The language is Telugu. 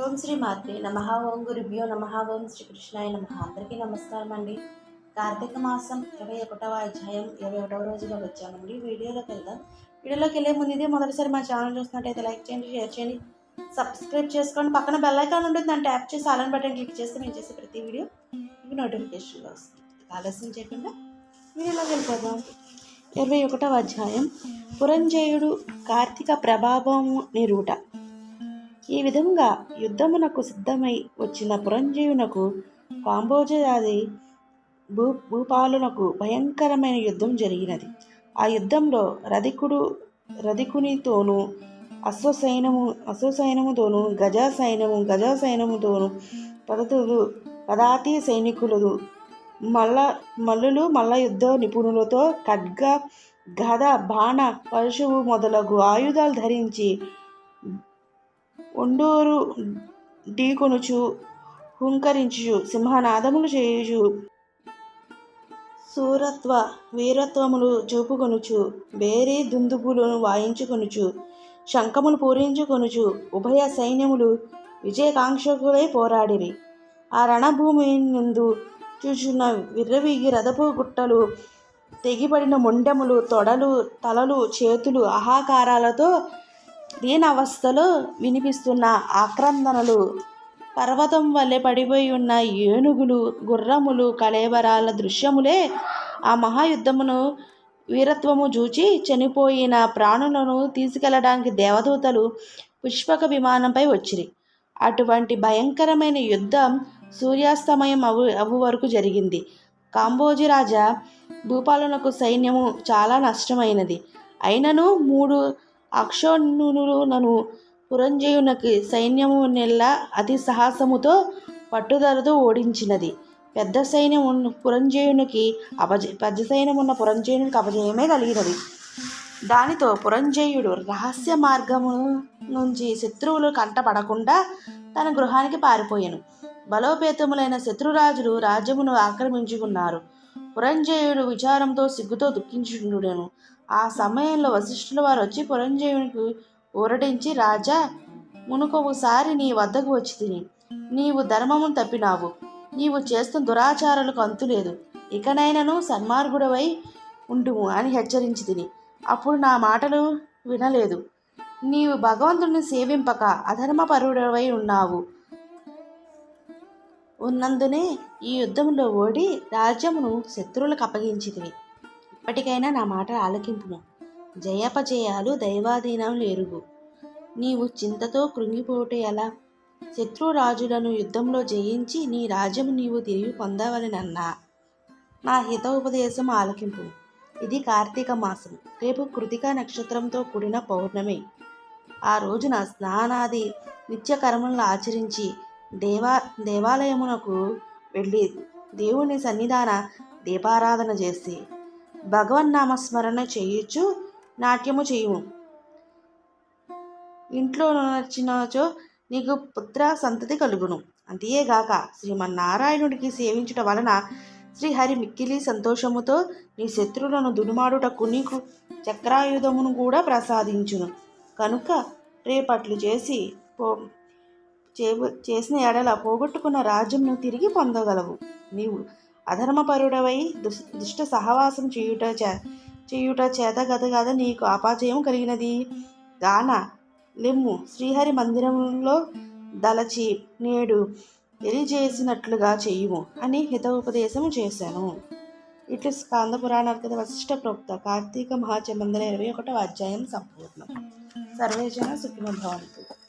ఓం శ్రీ మాత్రే నమ. ఓం గురుభ్యో నమ. ఓం శ్రీ కృష్ణాయ నమ. అందరికీ నమస్కారం అండి. కార్తీక మాసం ఇరవై ఒకటవ అధ్యాయం ఇరవై ఒకటవ రోజుగా వచ్చామండి. వీడియోలోకి వెళ్దాం. వీడియోలోకి వెళ్ళే ముందు ఇదే మొదటిసారి మా ఛానల్ చూసినట్టయితే లైక్ చేయండి షేర్ చేయండి సబ్స్క్రైబ్ చేసుకోండి. పక్కన బెల్ ఐకాన్ ఉంటుంది దాన్ని ట్యాప్ చేసి ఆలన్ బటన్ క్లిక్ చేస్తే మేము చేసే ప్రతి వీడియో మీకు నోటిఫికేషన్లో వస్తుంది. ఆలస్యం చేయకుండా వీడియోలోకి వెళ్ళిపోదాం. ఇరవై ఒకటవ అధ్యాయం. పురంజయుడు కార్తీక ప్రభావము నిరూట ఈ విధంగా యుద్ధమునకు సిద్ధమై వచ్చిన పురంజీవునకు కాంబోజరాది భూ భూపాలునకు భయంకరమైన యుద్ధం జరిగినది. ఆ యుద్ధంలో రధికుడు రధికునితోనూ అశ్వసైనము అశ్వసైనముతోనూ గజా సైన్యము గజా సైన్యముతోనూ పదతులు పదాతి సైనికులు మల్ల మల్లులు మల్ల యుద్ధ నిపుణులతో ఖడ్గ గద బాణ పరశువు మొదలగు ఆయుధాలు ధరించి ఉండూరు ఢీకొనుచు హుంకరించు సింహనాదములు చేయుచు సూరత్వ వీరత్వములు చూపుకొనుచు వేరే దుందుబులను వాయించుకొనుచు శంఖములు పూరించుకొనుచు ఉభయ సైన్యములు విజయకాంక్షకులై పోరాడిరి. ఆ రణభూమి నందు చూచున్న విర్రవీగి రథపు గుట్టలు తెగిపడిన మొండెములు తొడలు తలలు చేతులు ఆహాకారాలతో దీనావస్థలో వినిపిస్తున్న ఆక్రందనలు పర్వతం వల్లే పడిపోయి ఉన్న ఏనుగులు గుర్రములు కళేబరాల దృశ్యములే ఆ మహాయుద్ధమును వీరత్వము చూచి చనిపోయిన ప్రాణులను తీసుకెళ్ళడానికి దేవదూతలు పుష్పక విమానంపై వచ్చిరి. అటువంటి భయంకరమైన యుద్ధం సూర్యాస్తమయం అవు అవ్వు వరకు జరిగింది. కాంబోజీ రాజా భూపాలనకు సైన్యము చాలా నష్టమైనది. అయినను మూడు అక్షోణులను పురంజయునకి సైన్యము నెల్ల అతి సాహసముతో పట్టుదలతో ఓడించినది. పెద్ద సైన్యం ఉన్న పురంజయునికి అపజ పెద్ద సైన్యం ఉన్న పురంజయునికి అపజయమే కలిగినది. దానితో పురంజయుడు రహస్య మార్గము నుంచి శత్రువులు కంటపడకుండా తన గృహానికి పారిపోయాను. బలోపేతములైన శత్రురాజులు రాజ్యమును ఆక్రమించుకున్నారు. పురంజయుడు విచారంతో సిగ్గుతో దుఃఖించుండును ఆ సమయంలో వశిష్ఠుల వారు వచ్చి పురంజయునికి ఊరటించి రాజా మునుకొకసారి నీ వద్దకు వచ్చి తిని. నీవు ధర్మమును తప్పినావు. నీవు చేస్తున్న దురాచారాలకు అంతులేదు ఇకనైనను సన్మార్గుడవై ఉండుము అని హెచ్చరించి తిని. అప్పుడు నా మాటలు వినలేదు. నీవు భగవంతుడిని సేవింపక అధర్మపరుడవై ఉన్నావు. ఉన్నందునే ఈ యుద్ధంలో ఓడి రాజ్యమును శత్రువులకు అప్పగించితివి. ఇప్పటికైనా నా మాట ఆలకింపుము. జయపజయాలు దైవాధీనములు ఎరుగు. నీవు చింతతో కృంగిపోటే ఎలా? శత్రురాజులను యుద్ధంలో జయించి నీ రాజ్యము నీవు తిరిగి పొందవలనన్నా. నా హితోపదేశం ఆలకింపు. ఇది కార్తీక మాసం. రేపు కృతికా నక్షత్రంతో కూడిన పౌర్ణమి. ఆ రోజున స్నానాది నిత్యకర్మలను ఆచరించి దేవా దేవాలయమునకు వెళ్ళి దేవుని సన్నిధాన దీపారాధన చేసి భగవన్నామస్మరణ చేయుచు నాట్యము చేయుము. ఇంట్లో నచ్చినచో నీకు పుత్ర సంతతి కలుగును. అంతేగాక శ్రీమన్నారాయణుడికి సేవించుట వలన శ్రీహరి మిక్కిలి సంతోషముతో నీ శత్రువులను దునుమాడుటకు నీకు చక్రాయుధమును కూడా ప్రసాదించును. కనుక రేపట్లు చేసి పో చేసిన ఎడల పోగొట్టుకున్న రాజ్యంను తిరిగి పొందగలవు. నీవు అధర్మపరుడవై దుష్ దుష్ట సహవాసం చేయుట చే చేయుట చేత గత గద నీకు అపాచయం కలిగినది. గాన లెమ్ము శ్రీహరి మందిరంలో దలచి నేడు తెలియజేసినట్లుగా చేయుము అని హితోపదేశము చేశాను. ఇట్లు స్కాంద పురాణార్కత వశిష్ట ప్రోక్త కార్తీక మహాచమందర ఇరవై ఒకటో అధ్యాయం సంపూర్ణం. సర్వేజన సుఖినభవంతు